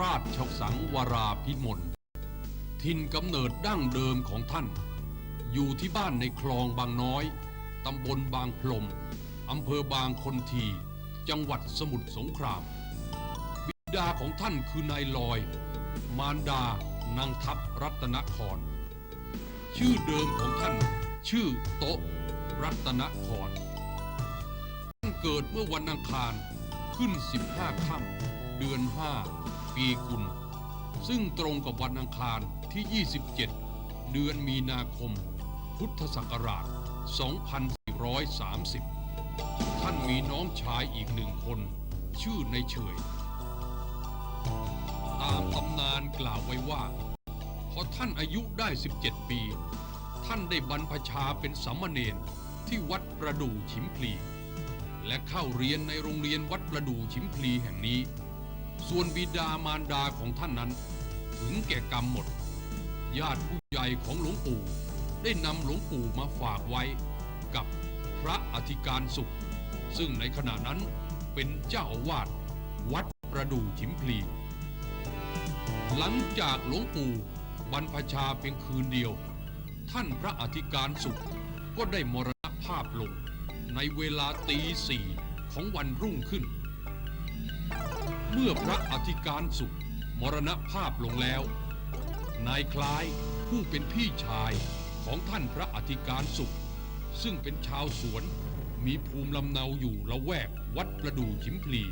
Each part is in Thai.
ราชสังวราพิมลถิ่นกำเนิดดั้งเดิมของท่าน อยู่ที่บ้านในคลองบางน้อย ตำบลบางพลมอำเภอบางคนที จังหวัดสมุทรสงคราม บิดาของท่านคือนายลอย มารดานางทัพรัตนคร ชื่อเดิมของท่าน ชื่อโต๊ะรัตนคร ท่านเกิดเมื่อวันอังคารขึ้น 15ค่ำเดือน 5 ปีกุล ซึ่งตรงกับวันอังคารที่ 27 เดือนมีนาคม พุทธศักราช 2430 ท่านมีน้องชายอีกหนึ่งคน ชื่อในเฉย ตามตำนานกล่าวไว้ว่า พอท่านอายุได้ 17 ปี ท่านได้บรรพชาเป็นสามเณรที่วัดประดู่ฉิมพลี และเข้าเรียนในโรงเรียนวัดประดู่ฉิมพลีแห่งนี้ ส่วนบิดามารดาของท่านนั้น ถึงแก่กรรมหมด ญาติผู้ใหญ่ของหลวงปู่ได้นำหลวงปู่มาฝากไว้กับพระอธิการสุข ซึ่งในขณะนั้นเป็นเจ้าอาวาสวัดประดู่ฉิมพลี หลังจากหลวงปู่บรรพชาเพียงคืนเดียว ท่านพระอธิการสุขก็ได้มรณภาพลงในเวลาตีสี่ของวันรุ่งขึ้น เมื่อพระอธิการสุข มรณภาพลงแล้ว นายคล้ายผู้เป็นพี่ชายของท่านพระอธิการสุข ซึ่งเป็นชาวสวนมีภูมิลำเนาอยู่ละแวกวัดประดู่ชิมพลี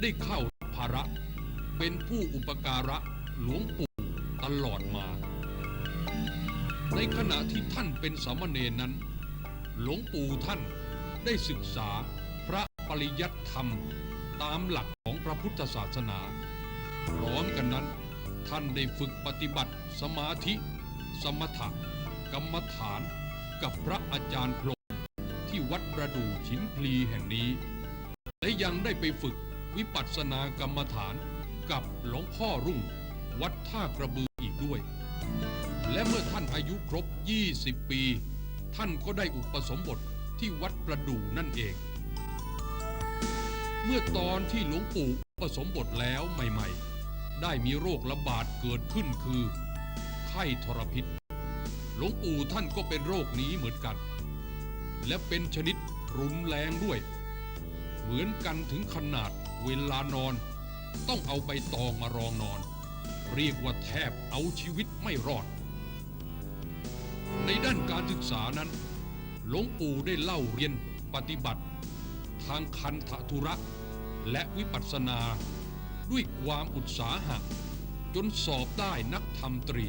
ได้เข้ารับภาระ เป็นผู้อุปการะหลวงปู่ตลอดมา ในขณะที่ท่านเป็นสามเณรนั้น หลวงปู่ท่านได้ศึกษาพระปริยัติธรรม ตามหลักของพระพุทธศาสนา พร้อมกันนั้น ท่านได้ฝึกปฏิบัติสมาธิ สมถะกรรมฐาน กับพระอาจารย์พรมที่วัดประดู่ชิมพลีแห่งนี้ และยังได้ไปฝึกวิปัสสนากรรมฐานกับหลวงพ่อรุ่ง วัดท่ากระบืออีกด้วย และเมื่อท่านอายุครบ 20 ปี ท่านก็ได้อุปสมบทที่วัดประดู่นั่นเอง เมื่อตอนที่หลวงปู่อุปสมบทแล้วใหม่ๆ ได้มีโรคระบาดเกิดขึ้นคือ ไข้ทรพิษ หลวงปู่ท่านก็เป็นโรคนี้เหมือนกัน และเป็นชนิดรุนแรงด้วย เหมือนกันถึงขนาดเวลานอน ต้องเอาใบตองมารองนอน เรียกว่าแทบเอาชีวิตไม่รอด ในด้านการศึกษานั้น หลวงปู่ได้เล่าเรียนปฏิบัติ ทางคันธทุระ และวิปัสสนา ด้วยความอุตสาหะ จนสอบได้นักธรรมตรี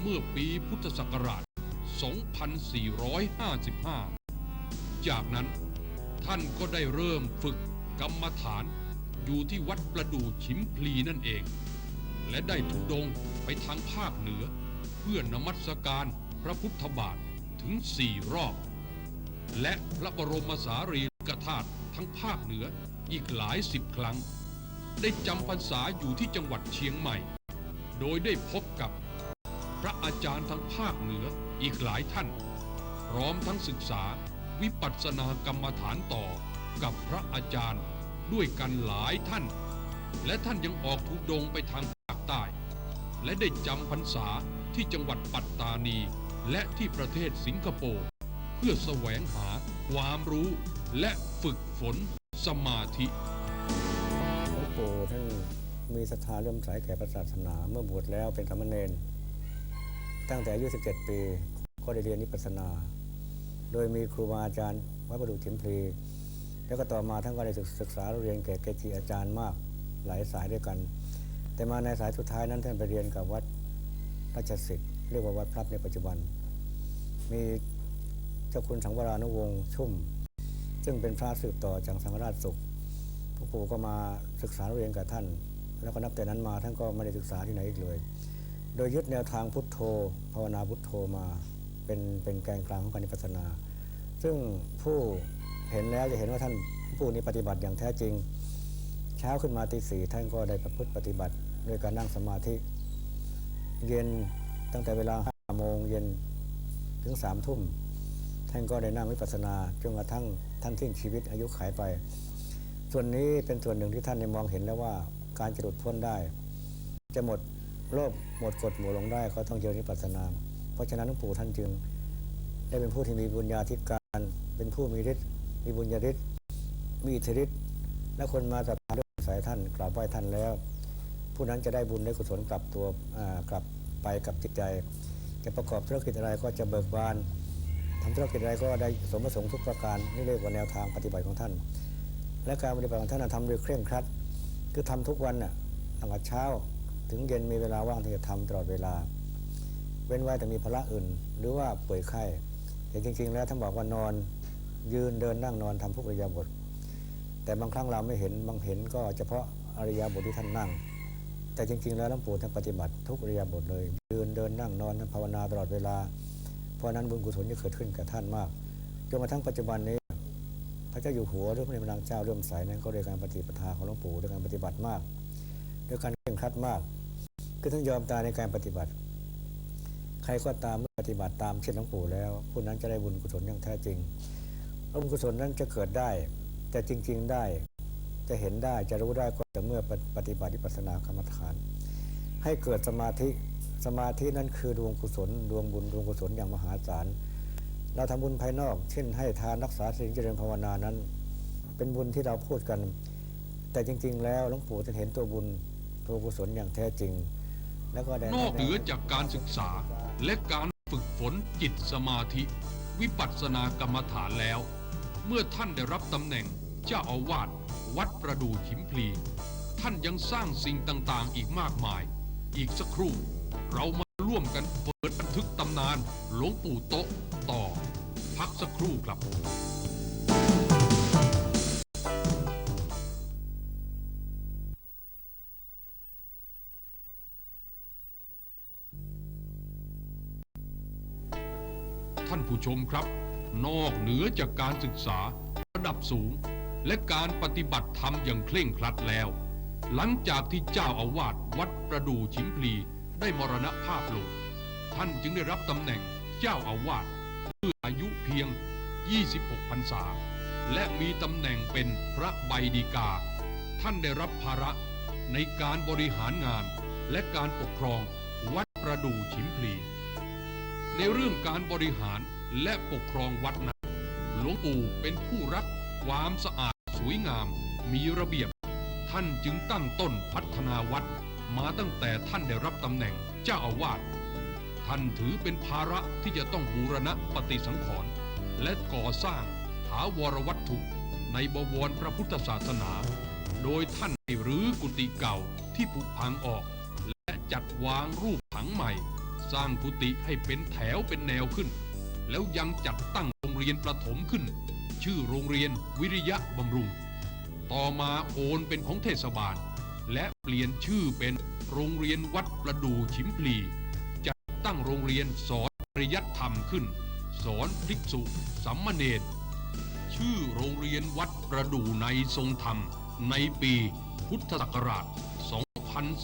เมื่อปีพุทธศักราช 2455 จากนั้นท่านก็ได้เริ่มฝึกกรรมฐานอยู่ที่วัดประดู่ชิมพลีนั่นเอง และได้ทุดงไปทางภาคเหนือ เพื่อนมัสการพระพุทธบาทถึงสี่รอบ และพระบรมสารีริกธาตุทั้งภาคเหนืออีกหลายสิบครั้ง ได้จำพรรษาอยู่ที่จังหวัดเชียงใหม่ โดยได้พบกับพระอาจารย์ทั้งภาคเหนืออีกหลายท่าน พร้อมทั้งศึกษาวิปัสสนากรรมฐานต่อกับพระอาจารย์ด้วยกันหลายท่าน และท่านยังออกทุดงไปทางภาคใต้ และได้จำพรรษาที่จังหวัดปัตตานีและที่ประเทศสิงคโปร์ เพื่อแสวงหาความรู้และฝึกฝนสมาธิหลวงปู่ท่านมีศรัทธาเริ่อมใสแก่พระศาสนาเมื่อบวชแล้วเป็นสามเณรตั้งแต่อายุ17 ปี ก็ได้เรียนนิพพานา โดยมีครูบาอาจารย์วัดประดู่ถิมพลีแล้วก็ต่อมาท่านก็ได้ศึกษาเรียนแก่เกจิอาจารย์มากหลายสายด้วยกัน แต่มาในสายสุดท้ายนั้นท่านไปเรียนกับวัดราชสิทธิ์เรียกว่าวัดพระในปัจจุบัน มี จ้าคุณสังวรานุวงศ์ชุ่ม ซึ่งเป็นพระสืบต่อจากสังฆราชสุขพระปู่ก็มาศึกษาเรียนกับท่าน แล้วก็นับแต่นั้นมาท่านก็ไม่ได้ศึกษาที่ไหนอีกเลย โดยยึดแนวทางพุทโธ ภาวนาพุทโธมาเป็นเป็นแกนกลางของการนิพพานา ซึ่งผู้เห็นแล้วจะเห็นว่าท่านผู้นี้ปฏิบัติอย่างแท้จริง เช้าขึ้นมาตีสี่ท่านก็ได้ประพฤติปฏิบัติด้วยการนั่งสมาธิ เย็นตั้งแต่เวลาห้าโมงเย็นถึงสามทุ่ม ท่านก็ได้นั่งวิปัสสนาจนกระทั่งท่านทิ้งชีวิตอายุขายไป ส่วนนี้เป็นส่วนหนึ่งที่ท่านได้มองเห็นแล้วว่าการจะหลุดพ้นได้ จะหมดโลภหมดกฎหมู่ลงได้ก็ต้องเจริญวิปัสสนา เพราะฉะนั้นหลวงปู่ท่านจึง ได้เป็นผู้ที่มีบุญญาธิการเป็นผู้มีฤทธิ์มีบุญญาฤทธิ์มีอิทธิฤทธิ์และคนมาศรัทธาด้วยสายท่านกราบไหว้ท่านแล้ว ผู้นั้นจะได้บุญได้กุศลกลับตัวกลับไปกับจิตใจ จะประกอบธุรกิจอะไรก็จะเบิกบาน ทำธุรกิจอะไรก็ได้สมประสงค์ทุกประการนี่เรียกว่าแนวทางปฏิบัติของท่าน และการปฏิบัติของท่านทำโดยเคร่งครัด คือทำทุกวันน่ะตั้งแต่เช้า ถึงเย็นมีเวลาว่างที่จะทำตลอดเวลา เว้นไว้แต่มีภาระอื่น หรือว่าป่วยไข้แต่จริง ๆ แล้วท่านบอกว่านอนยืนเดินนั่งนอนทำทุกอริยาบท แต่บางครั้งเราไม่เห็นบางเห็นก็เฉพาะอริยาบทที่ท่านนั่ง แต่จริง ๆ แล้วหลวงปู่ท่านปฏิบัติทุกอริยาบทเลย ยืนเดินนั่งนอนท่านภาวนาตลอดเวลา เพราะนั้นบุญกุศลจะเกิดขึ้นกับท่านมากจนกระทั่งปัจจุบันนี้พระเจ้าอยู่หัวหรือพระในพระนางเจ้าเริ่อมใสนั้นก็โดยการปฏิปทาของหลวงปู่ด้วยการปฏิบัติมากด้วยการเคร่งครัดมาก คือท่านยอมตายในการปฏิบัติ ใครก็ตามเมื่อปฏิบัติตามเช่นหลวงปู่แล้วผู้นั้นจะได้บุญกุศลอย่างแท้จริงบุญกุศลนั้นจะเกิดได้จะจริง ๆได้จะเห็นได้จะรู้ได้ก็แต่เมื่อปฏิบัติปัสนากรรมฐาน ให้เกิดสมาธิ สมาธินั้นคือดวงกุศล ดวงบุญดวงกุศลอย่างมหาศาลเราทำบุญภายนอก เช่น ให้ทานรักษาศีลเจริญภาวนานั้น เป็นบุญที่เราพูดกัน แต่จริง ๆ แล้วหลวงปู่ท่านเห็นตัวบุญตัวกุศลอย่างแท้จริง แล้วก็ได้นอกเหนือจากการศึกษาและการฝึกฝนจิตสมาธิ วิปัสสนากรรมฐานแล้ว เมื่อท่านได้รับตำแหน่งเจ้าอาวาสวัดประดู่ฉิมพลี ท่านยังสร้างสิ่งต่างๆอีกมากมาย อีกสักครู่ เรามาร่วมกันเปิดบันทึกตำนานหลวงปู่โตะต่อ พักสักครู่ครับท่านผู้ชมครับ นอกเหนือจากการศึกษาระดับสูง และการปฏิบัติธรรมอย่างเคร่งครัดแล้ว หลังจากที่เจ้าอาวาสวัดประดู่ชิมพลี ได้มรณภาพลง ท่านจึงได้รับตำแหน่งเจ้าอาวาสเมื่ออายุเพียง 26พรรษา และมีตำแหน่งเป็นพระใบดีกา ท่านได้รับภาระในการบริหารงานและการปกครองวัดประดู่ชิมพลี ในเรื่องการบริหารและปกครองวัดนั้นหลวงปู่เป็นผู้รักความสะอาดสวยงามมีระเบียบ ท่านจึงตั้งต้นพัฒนาวัด มาตั้งแต่ท่านได้รับตำแหน่งเจ้าอาวาสท่านถือเป็นภาระที่จะต้องบูรณะปฏิสังขรณ์และก่อสร้างถาวรวัตถุในบวรพระพุทธศาสนา โดยท่านได้รื้อกุฏิเก่าที่ผุพังออก และจัดวางรูปผังใหม่ สร้างกุฏิให้เป็นแถวเป็นแนวขึ้น แล้วยังจัดตั้งโรงเรียนประถมขึ้น ชื่อโรงเรียนวิริยะบำรุง ต่อมาโอนเป็นของเทศบาล และเปลี่ยนชื่อเป็นโรงเรียนวัดประดู่ชิมพลีจัดตั้งโรงเรียนสอนปริยัติธรรมขึ้น สอนภิกษุสัมมเนรชื่อโรงเรียนวัดประดู่ในทรงธรรม ในปีพุทธศักราช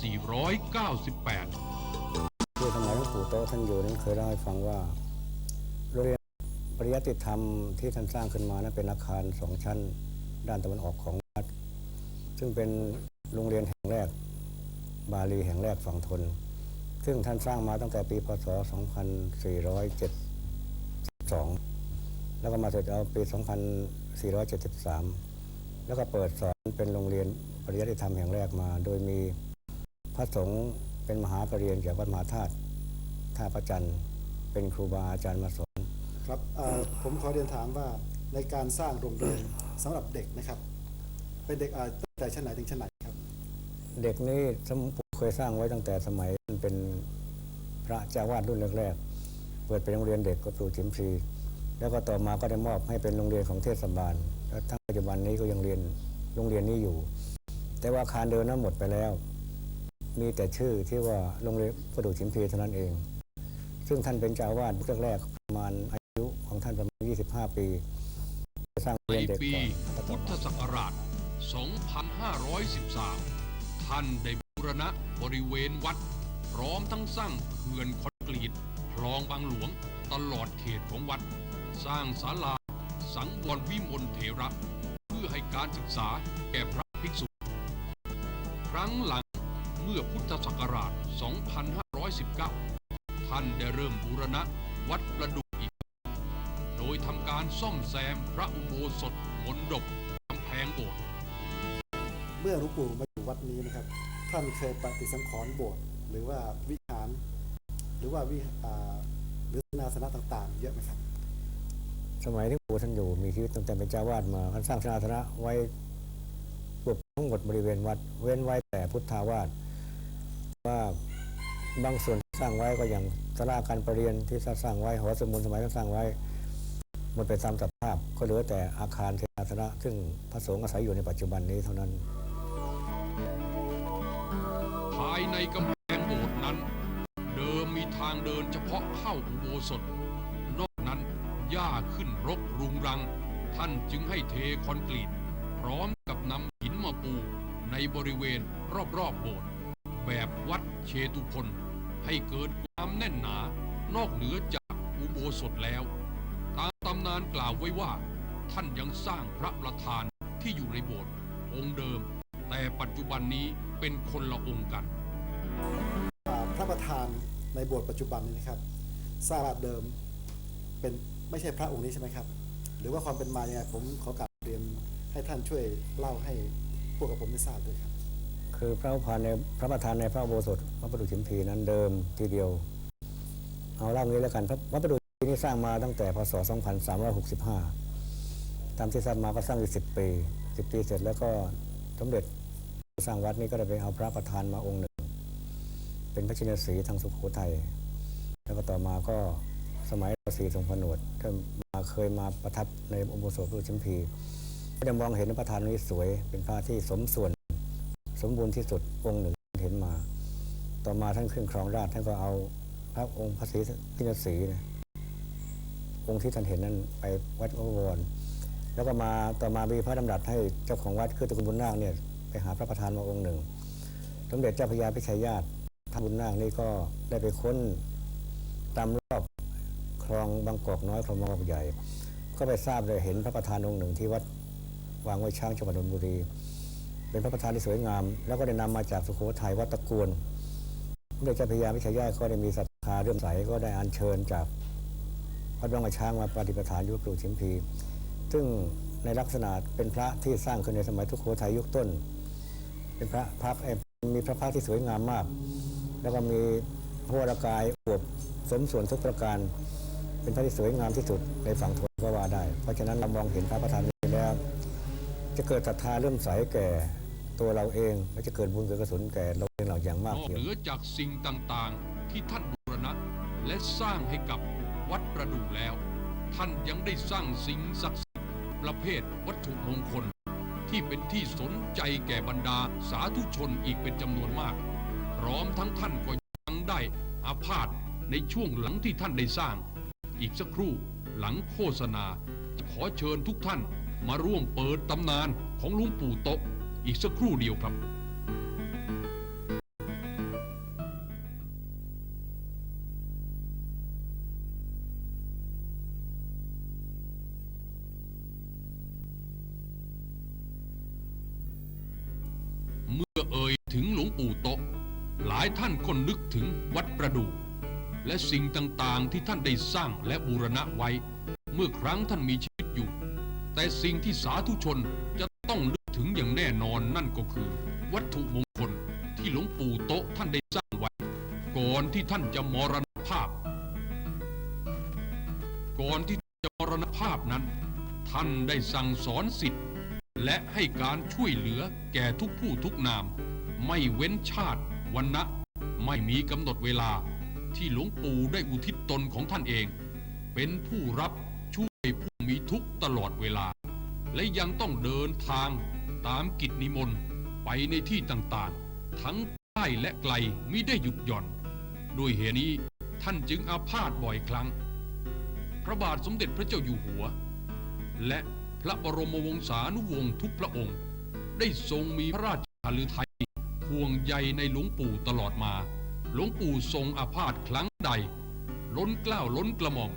2498คือสมัยหลวงปู่โตท่านอยู่นั้นเคยเล่าให้ฟังว่าโรงเรียนปริยัติธรรมที่ท่านสร้างขึ้นมานั้นเป็นอาคารสองชั้น ด้านตะวันออกของวัด ซึ่งเป็น โรงเรียนแห่งแรก บาลีแห่งแรกฝั่งทน ซึ่งท่านสร้างมาตั้งแต่ปีพศ 2472 แล้วก็มาเสร็จเอาปี 2473 แล้วก็เปิดสอนเป็นโรงเรียนปริยัติธรรมแห่งแรกมา โดยมีพระสงฆ์เป็นมหาปรริญญาจากวัดมหาธาตุท่าพระจันทร์เป็นครูบาอาจารย์มาสอนครับผมขอเรียนถามว่าในการสร้างโรงเรียนสำหรับเด็กนะครับ เป็นเด็กอาตั้งแต่ชั้นไหนถึงชั้นไหนครับ เด็กนี่สมปู่เคยสร้างไว้ตั้งแต่สมัยเป็นพระเจ้าวาดรุ่นแรกๆ เปิดเป็นโรงเรียนเด็กก็ปลูจิมพีแล้วก็ต่อมาก็ได้มอบให้เป็นโรงเรียนของเทศบาลแล้วทั้งปัจจุบันนี้ก็ยังเรียนโรงเรียนนี้อยู่ แต่ว่าอาคารเดิมนั้นหมดไปแล้ว มีแต่ชื่อที่ว่าโรงเรียนประดู่ชิมพีเท่านั้นเอง ซึ่งท่านเป็นเจ้าอาวาดแรกๆประมาณอายุของท่านประมาณ 25 ปีสร้างโรงเรียนเด็กก่อนพุทธศักราช 2513 ท่านได้บูรณะบริเวณวัด พร้อมทั้งสร้างเขื่อนคอนกรีตคลองบางหลวงตลอดเขตของวัด สร้างศาลา สังวรวิมลเถระ เพื่อให้การศึกษาแก่พระภิกษุ ครั้งหลังเมื่อพุทธศักราช 2519 ท่านได้เริ่มบูรณะวัดประดุกอีก โดยทำการซ่อมแซมพระอุโบสถมนดบกำแพงโบสถ์เมื่อหลวงปู่ วัดนี้นะครับ ท่านเคยปฏิสังขรณ์โบสถ์หรือว่าวิหาร หรือว่าวิหรือนาสนะต่างๆ เยอะไหมครับ สมัยที่ปู่ท่านอยู่มีชีวิตตั้งแต่เป็นเจ้าวาดมาท่านสร้างนาสนะไว้เกือบทั้งหมดบริเวณวัด เว้นไว้แต่พุทธาวาสว่าบางส่วนที่สร้างไว้ก็อย่างศาลาการประเรียนที่สร้างไว้หอสมุดสมัยนั้นสร้างไว้หมดไปตามสภาพก็เหลือแต่อาคารเทนาสนะ ซึ่งพระสงฆ์อาศัยอยู่ในปัจจุบันนี้เท่านั้น ยในกำแพงโบสถ์นั้น เดิมมีทางเดินเฉพาะเข้าอุโบสถ นอกนั้นหญ้าขึ้นรกรุงรัง ท่านจึงให้เทคอนกรีต พร้อมกับนำหินมาปูในบริเวณรอบๆโบสถ์แบบวัดเชตุพนให้เกิดความแน่นหนานอกเหนือจากอุโบสถแล้ว ตามตำนานกล่าวไว้ว่า ท่านยังสร้างพระประธานที่อยู่ในโบสถ์องค์เดิม แต่ปัจจุบันนี้เป็นคนละองค์กัน พระประธานในโบสถ์ปัจจุบันนี้นะครับทราบว่าเดิมเป็นไม่ใช่พระองค์นี้ใช่ไหมครับ หรือว่าความเป็นมายังไงผมขอกราบเรียนให้ท่านช่วยเล่าให้พวกกับผมได้ทราบด้วยครับ คือพระประธานในพระประธานในพระโบสถวัดประดูชิมพีนั้นเดิมทีเดียว เอาเล่างี้แล้วกันพระวัดประดูชิมพีนี่สร้างมาตั้งแต่พศ 2365 ตามที่ทราบมาก็สร้างอยู่10 ปี 10 ปีเสร็จแล้วก็สมเด็จสร้างวัดนี้ก็ได้ไปเอาพระประธานมาองค์หนึ่ง เป็นพระชินสีห์ทางสุโขทัยแล้วก็ต่อมาก็สมัยรัชสีทรงผนวดก็มาเคยมาประทับในอุโบสถระดูชิมพีก็จะมองเห็นพระประธานนี้สวย เป็นพระที่สมส่วน สมบูรณ์ที่สุดองค์หนึ่งเห็นมา ต่อมาท่านขึ้นครองราชท่านก็เอาพระองค์พระศรีพินศรีนะองค์ที่ท่านเห็นนั้นไปวัดพระบวรแล้วก็มาต่อมามีพระดำรัสให้เจ้าของวัดคือตระกูลบุญนาคเนี่ยไปหาพระประธานมาองค์หนึ่งสมเด็จเจ้าพระยาพิชัยญาติ ท่านบุญนาคนี่ก็ได้ไปค้นตามรอบคลองบางกอกน้อยคลองบางกอกใหญ่ ก็ไปทราบเลยเห็นพระประธานองค์หนึ่งที่วัดวางไว้ช้างจังหวัดนนทบุรี เป็นพระประธานที่สวยงาม แล้วก็ได้นำมาจากสุโขทัยวัดตะกวนพระเดชเจ้าพระยาพิชัยญาติก็ได้มีศรัทธาเรื่อมใสก็ได้อัญเชิญจากวัดบางกระช้างมาปฏิปทานยุคปลูกชิมพี ซึ่งในลักษณะเป็นพระที่สร้างขึ้นในสมัยทุกโขทัยยุคต้น เป็นพระพักเอ่อมีพระพักตร์ที่สวยงามมาก แล้วก็มีพระวรากายอวบสมส่วนทุกประการ เป็นพระที่สวยงามที่สุดในฝั่งทนก็ว่าได้ เพราะฉะนั้นเรามองเห็นพระประธานนี้แล้ว จะเกิดศรัทธาเริ่มใสแก่ตัวเราเองและจะเกิดบุญเกิดกุศลแก่เราเองเราอย่างมากนอกเทียวเหนือจากสิ่งต่างๆ ที่ท่านบูรณะและสร้างให้กับวัดประดู่แล้ว ท่านยังได้สร้างสิ่งศักดิ์สิทธิ์ประเภทวัตถุมงคล ที่เป็นที่สนใจแก่บรรดาสาธุชนอีกเป็นจำนวนมาก พร้อมทั้งท่านก็ยังได้อาพาธในช่วงหลังที่ท่านได้สร้าง อีกสักครู่หลังโฆษณา ขอเชิญทุกท่านมาร่วมเปิดตำนานของหลุงปู่โตะอีกสักครู่เดียวครับเมื่อเอ่ยถึงหลวงปู่โตะ หลายท่านก็นึกถึงวัดประดู่และสิ่งต่างๆที่ท่านได้สร้างและบูรณะไว้ เมื่อครั้งท่านมีชีวิตอยู่ แต่สิ่งที่สาธุชนจะต้องนึกถึงอย่างแน่นอนนั่นก็คือ วัตถุมงคลที่หลวงปู่โตะท่านได้สร้างไว้ ก่อนที่ท่านจะมรณภาพ ก่อนที่จะมรณภาพนั้น ท่านได้สั่งสอนสิทธิ์และให้การช่วยเหลือแก่ทุกผู้ทุกนาม ไม่เว้นชาติ วันนะไม่มีกำหนดเวลาที่หลวงปู่ได้อุทิศตนของท่านเอง เป็นผู้รับช่วยผู้มีทุกข์ตลอดเวลา และยังต้องเดินทางตามกิจนิมนต์ไปในที่ต่างๆ ทั้งใกล้และไกลมิได้หยุดหย่อนด้วยเหตุนี้ท่านจึงอาพาธบ่อยครั้ง พระบาทสมเด็จพระเจ้าอยู่หัว และพระบรมวงศานุวงศ์ทุกพระองค์ ได้ทรงมีพระราชหฤทัย ห่วงใยในหลวงปู่ตลอดมา หลวงปู่ทรงอาพาธครั้งใด ล้นเกล้าวล้นกระหม่อม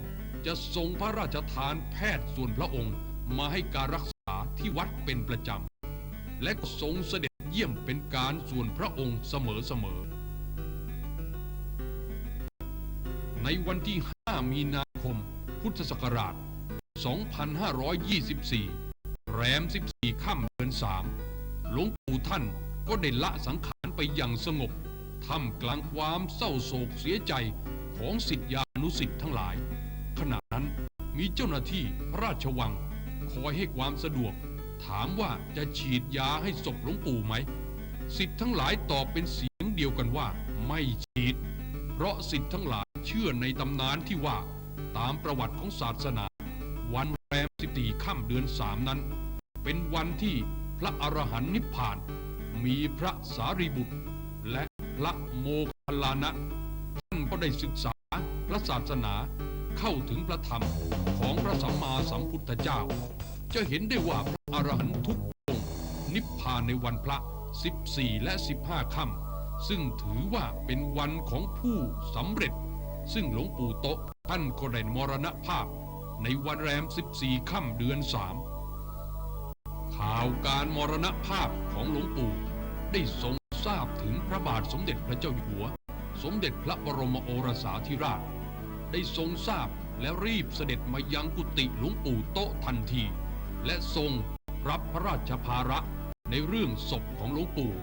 จะทรงพระราชทานแพทย์ส่วนพระองค์ มาให้การรักษาที่วัดเป็นประจำ และทรงเสด็จเยี่ยมเป็นการส่วนพระองค์เสมอๆในวันที่ 5 มีนาคม พุทธศักราช 2524 แรม 14 ค่ำเดือน 3 หลวงปู่ท่าน ก็ได้ละสังขารไปอย่างสงบท่ามกลางความเศร้าโศกเสียใจของสิทธิานุสิทธิ์ทั้งหลาย ขณะนั้นมีเจ้าหน้าที่พระราชวัง คอยให้ความสะดวก ถามว่าจะฉีดยาให้ศพหลวงปู่ไหม สิทธิ์ทั้งหลายตอบเป็นเสียงเดียวกันว่าไม่ฉีด เพราะสิทธิ์ทั้งหลายเชื่อในตำนานที่ว่าตามประวัติของศาสนา วันแรมสิบสี่ค่ำเดือนสามนั้น เป็นวันที่พระอรหันต์นิพพาน มีพระสารีบุตร และพระโมคคัลลานะท่านก็ได้ศึกษาพระศาสนาเข้าถึงพระธรรมของพระสัมมาสัมพุทธเจ้า จะเห็นได้ว่าพระอรหันตุกองค์นิพพานในวันพระ 14 และ 15 ค่ำซึ่งถือว่าเป็นวันของผู้สำเร็จ ซึ่งหลวงปู่โตท่านก็ได้มรณภาพ ในวันแรม 14 ค่ำเดือน 3 ข่าวการมรณภาพของหลวงปู่ได้ทรงทราบถึงพระบาทสมเด็จพระเจ้าอยู่หัว สมเด็จพระบรมโอรสาธิราช ได้ทรงทราบและรีบเสด็จมายังกุฏิหลวงปู่โตทันที และทรงรับพระราชภาระในเรื่องศพของหลวงปู่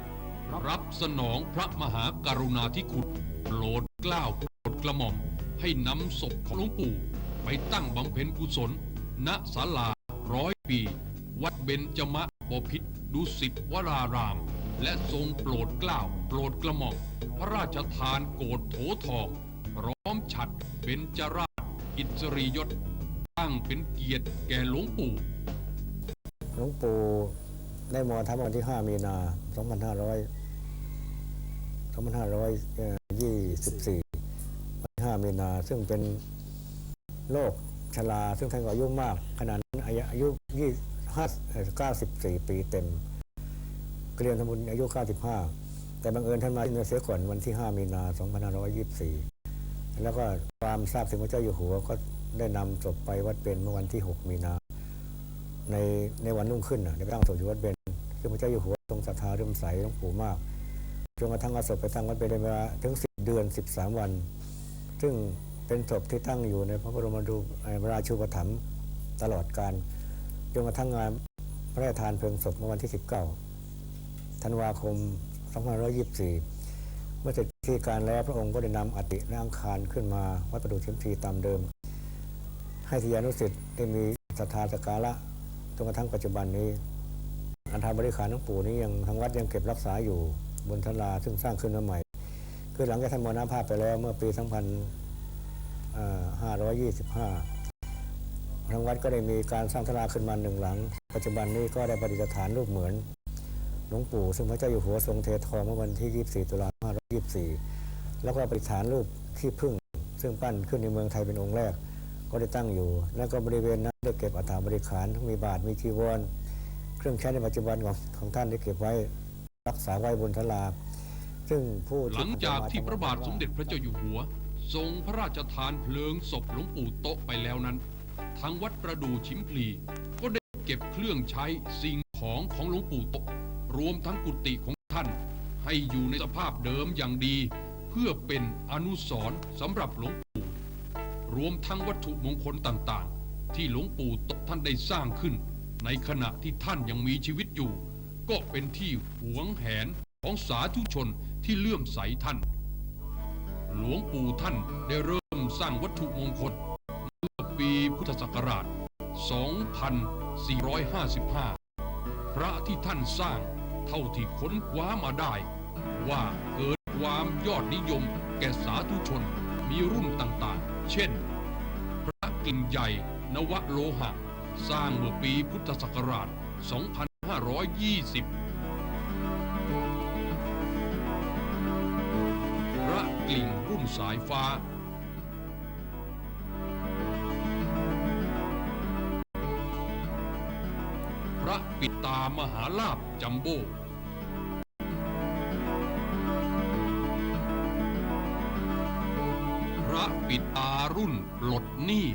รับสนองพระมหากรุณาธิคุณโปรดเกล้าโปรดกระหม่อม ให้นำศพของหลวงปู่ ไปตั้งบำเพ็ญกุศล ณศาลาร้อยปี วัดเบญจมะบพิตรดุสิตวราราม และทรงโปรดเกล้าโปรดกระหม่อมพระราชทานโกรธโถทอง พร้อมฉัดเบญจราชอิสริยศตั้งเป็นเกียรติแก่หลวงปู่หลวงปู่ได้มรณภาพวันที่ 5 มีนา 2524 วันที่5มีนา ซึ่งเป็นโรคชรา ซึ่งท่านก็อายุมาก ขนาดนั้นอายุ อายุ25 94 ปีเต็มเกรียนธมุนอายุ 95 แต่บังเอิญท่านมาเสียก่อนวันที่ 5 มีนา 2524 แล้วก็ความทราบถึงพระเจ้าอยู่หัวก็ได้นำศพไปวัดเป็นเมื่อวันที่ 6 มีนา ในในวันรุ่งขึ้นน่ะได้ไปตั้งศพอยู่วัดเบญซึ่งพระเจ้าอยู่หัวทรงศรัทธาเรื่มใสหลวงปู่มากจนกระทั่งเอาศพไปตั้งวัดเบญในเวลาถึง 10 เดือน 13 วัน ซึ่งเป็นศพที่ตั้งอยู่ในพระบรมรูปราชูปถัมภ์ตลอดการ จนกระทั่งงานพระราชทานเพลิงศพเมื่อวันที่ 19 ธันวาคม 2524 เมื่อเสร็จพิธีการแล้วพระองค์ก็ได้นำอัฐิและอังคารขึ้นมาวัดประดูเข็มทีตามเดิม ให้ทยานุสิทธิ์ได้มีศรัทธาสกการะจนกระทั่งปัจจุบันนี้ อันธาบริขารหลวงปู่นี้ยังทางวัดยังเก็บรักษาอยู่บนทลาซึ่งสร้างขึ้นมาใหม่ คือหลังจากท่านมรณภาพไปแล้วเมื่อปี 2525 ทางวัดก็ได้มีการสร้างทลาขึ้นมาหนึ่งหลัง ปัจจุบันนี้ก็ได้ประดิษฐานรูปเหมือนหลวงปู่ซึ่งพระเจ้าอยู่หัวทรงเททองเมื่อวันที่ 24 ตุลาคม2524 แล้วก็ประดิษฐานรูปที่พึ่ง ซึ่งปั้นขึ้นในเมืองไทยเป็นองค์แรก ก็ได้ตั้งอยู่ แล้วก็บริเวณนั้นได้เก็บอัฐาบริขารทั้งมีบาทมีจีวร เครื่องใช้ในปัจจุบันของของท่านได้เก็บไว้รักษาไว้บนทลาซึ่งผู้หลังจากที่พระบาทสมเด็จพระเจ้าอยู่หัว ทรงพระราชทานเพลิงศพหลวงปู่โตะไปแล้วนั้น ทางวัดประดูชิมพลี ก็ได้เก็บเครื่องใช้สิ่งของของหลวงปู่โตรวมทั้งกุฏิของท่าน ให้อยู่ในสภาพเดิมอย่างดี เพื่อเป็นอนุสรณ์สำหรับหลวงปู่ รวมทั้งวัตถุมงคลต่างๆ ที่หลวงปู่โตท่านได้สร้างขึ้น ในขณะที่ท่านยังมีชีวิตอยู่ ก็เป็นที่หวงแหนของสาธุชนที่เลื่อมใสท่าน หลวงปู่ท่านได้เริ่มสร้างวัตถุมงคล ปีพุทธศักราช 2455 พระที่ท่านสร้างเท่าที่ค้นคว้ามาได้ ว่าเกิดความยอดนิยมแก่สาธุชนมีรุ่นต่างๆ เช่น พระกิ่งใหญ่นวโลหะ สร้างเมื่อปีพุทธศักราช 2520พระกลิ่งรุ่นสายฟ้า ปิดตามหาลาบจัมโบ้พระปิดตารุ่นปลดหนี้